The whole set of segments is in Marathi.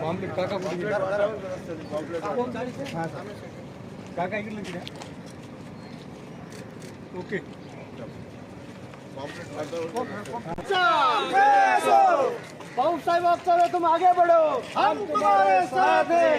पॉम्पलेट काका कुठे काका ओके साहब आप चलो तुम आगे बढ़ो. हम तुम्हारे साथ हैं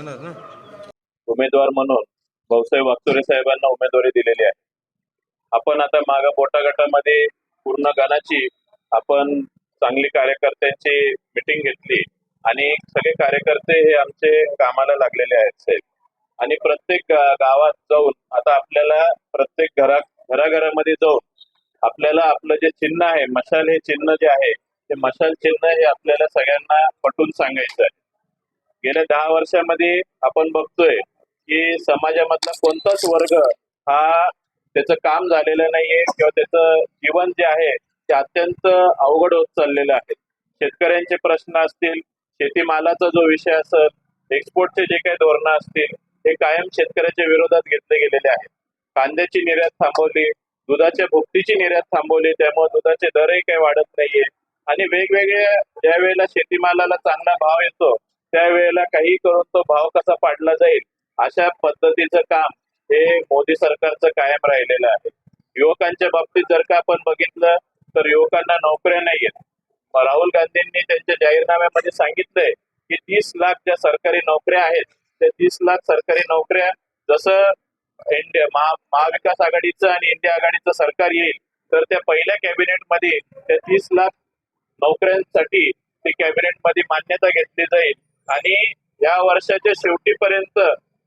येणार ना? उमेदवार म्हणून भाऊसाहेब वागचोरे साहेबांना उमेदवारी दिलेली आहे. आपण आता माग बोटा गटामध्ये पूर्ण गणाची आपण चांगली कार्यकर्त्यांची मिटिंग घेतली आणि सगळे कार्यकर्ते हे आमचे कामाला लागलेले आहेत साहेब. आणि प्रत्येक गावात जाऊन आता आपल्याला प्रत्येक घरा घराघरामध्ये जाऊन आपल्याला आपलं जे चिन्ह आहे मशाल हे चिन्ह जे आहे ते मशाल चिन्ह हे आपल्याला सगळ्यांना पटून सांगायचं आहे. गेल्या दहा वर्षामध्ये आपण बघतोय की समाजामधला कोणताच वर्ग हा त्याचं काम झालेलं नाहीये किंवा त्याचं जीवन जे आहे ते अत्यंत अवघड होत चाललेलं आहे. शेतकऱ्यांचे प्रश्न असतील शेतीमालाचा जो विषय असेल एक्सपोर्टचे जे काही धोरणं असतील हे कायम शेतकऱ्याच्या विरोधात घेतले गेलेले आहेत. कांद्याची निर्यात थांबवली दुधाच्या भुकटीची निर्यात थांबवली त्यामुळे दुधाचे दरही काही वाढत नाहीये. आणि वेगवेगळ्या ज्या वेळेला शेतीमालाला चांगला भाव येतो त्यावेळेला काही करून तो भाव कसा पाडला जाईल अशा पद्धतीचं काम हे मोदी सरकारचं कायम राहिलेलं आहे. युवकांच्या बाबतीत जर का आपण बघितलं तर युवकांना नोकऱ्या नाही आहेत राहुल गांधींनी त्यांच्या जाहीरनाम्यामध्ये सांगितलंय की तीस लाख ज्या सरकारी नोकऱ्या आहेत त्या तीस लाख सरकारी नोकऱ्या जसं इंडिया महा महाविकास आघाडीचं आणि इंडिया आघाडीचं सरकार येईल तर त्या पहिल्या कॅबिनेटमध्ये त्या तीस लाख नोकऱ्यांसाठी ती कॅबिनेटमध्ये मान्यता घेतली जाईल. आणि या वर्षाच्या शेवटीपर्यंत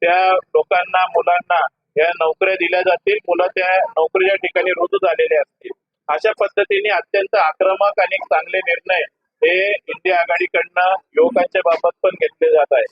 त्या लोकांना मुलांना या नोकऱ्या दिल्या जातील. मुलं त्या नोकरीच्या ठिकाणी रुजू झालेले असतील. अशा पद्धतीने अत्यंत आक्रमक आणि चांगले निर्णय हे इंडिया आघाडीकडनं युवकांच्या बाबत पण घेतले जात आहे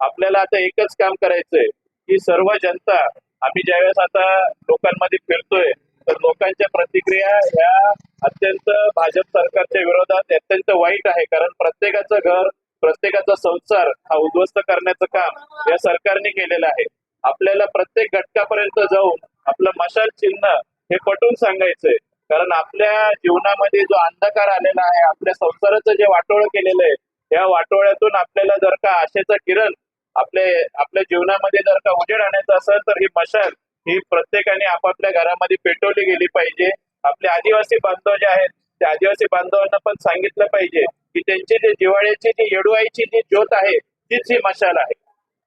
आपल्याला आता एकच काम करायचंय की सर्व जनता आम्ही ज्यावेळेस आता लोकांमध्ये फिरतोय तर लोकांच्या प्रतिक्रिया ह्या अत्यंत भाजप सरकारच्या विरोधात अत्यंत वाईट आहे. कारण प्रत्येकाचं घर प्रत्येकाचा संसार हा उद्ध्वस्त करण्याचं काम या सरकारने केलेलं आहे. आपल्याला प्रत्येक घटकापर्यंत जाऊन आपलं मशाल चिन्ह हे पटवून सांगायचंय. कारण आपल्या जीवनामध्ये जो अंधकार आलेला आहे आपल्या संसाराचं जे वाटोळं केलेलं आहे या वाटोळ्यातून आपल्याला जर का आशेचं किरण आपले आपल्या जीवनामध्ये जर का उजेड आणायचं असेल तर ही मशाल ही प्रत्येकाने आपापल्या घरामध्ये पेटवली गेली पाहिजे. आपले आदिवासी बांधव जे आहेत त्या आदिवासी बांधवांना पण सांगितलं पाहिजे. की त्यांची जी जिवाळ्याची जी येडुआईची जी ज्योत आहे तीच ही मशाल आहे.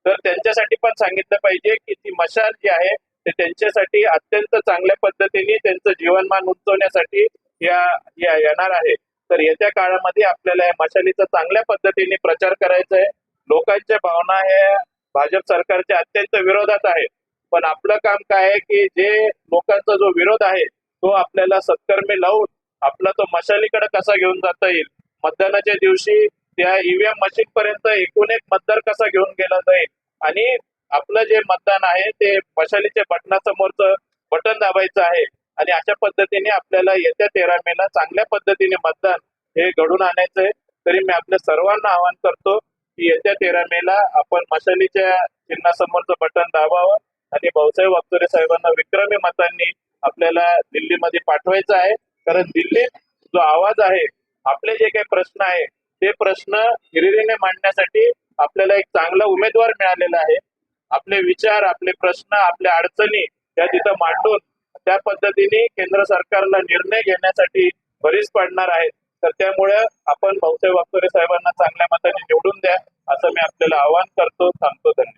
तर त्यांच्यासाठी पण सांगितलं पाहिजे की ती मशाल जी आहे ते त्यांच्यासाठी अत्यंत चांगल्या पद्धतीने त्यांचं जीवनमान उंचवण्यासाठी या या येणार आहे. तर येत्या काळामध्ये आपल्याला या मशालीचा चांगल्या पद्धतीने प्रचार करायचा आहे. लोकांच्या भावना हे भाजप सरकारच्या अत्यंत विरोधात आहे. पण आपलं काम काय आहे की जे लोकांचा जो विरोध आहे तो आपल्याला सत्कर्मी लावून आपला तो मशालीकडे कसा घेऊन जाता येईल? मतदानाच्या दिवशी त्या ईव्हीएम मशीन पर्यंत एकूण एक मतदार कसा घेऊन गेला जाईल? आणि आपलं जे मतदान आहे ते मशालीच्या बटनासमोरचं बटन दाबायचं आहे. आणि अशा पद्धतीने आपल्याला येत्या तेरा मेला चांगल्या पद्धतीने मतदान हे घडून आणायचं आहे. तरी मी आपल्या सर्वांना आवाहन करतो की येत्या तेरा मेला आपण मशालीच्या चिन्हासमोरचं बटन दाबावं. आणि भाऊसाहेब वागचोरे साहेबांना विक्रमी मतांनी आपल्याला दिल्लीमध्ये पाठवायचं आहे. कारण दिल्लीत जो आवाज आहे आपले जे काही प्रश्न आहे ते प्रश्न हिरिरीने मांडण्यासाठी आपल्याला एक चांगला उमेदवार मिळालेला आहे. आपले विचार आपले प्रश्न आपल्या अडचणी त्या तिथं मांडून त्या पद्धतीने केंद्र सरकारला निर्णय घेण्यासाठी बरीच पडणार आहेत. तर त्यामुळे आपण भाऊसाहेब वागचोरे साहेबांना चांगल्या मताने निवडून द्या असं मी आपल्याला आवाहन करतो थांबतो धन्यवाद.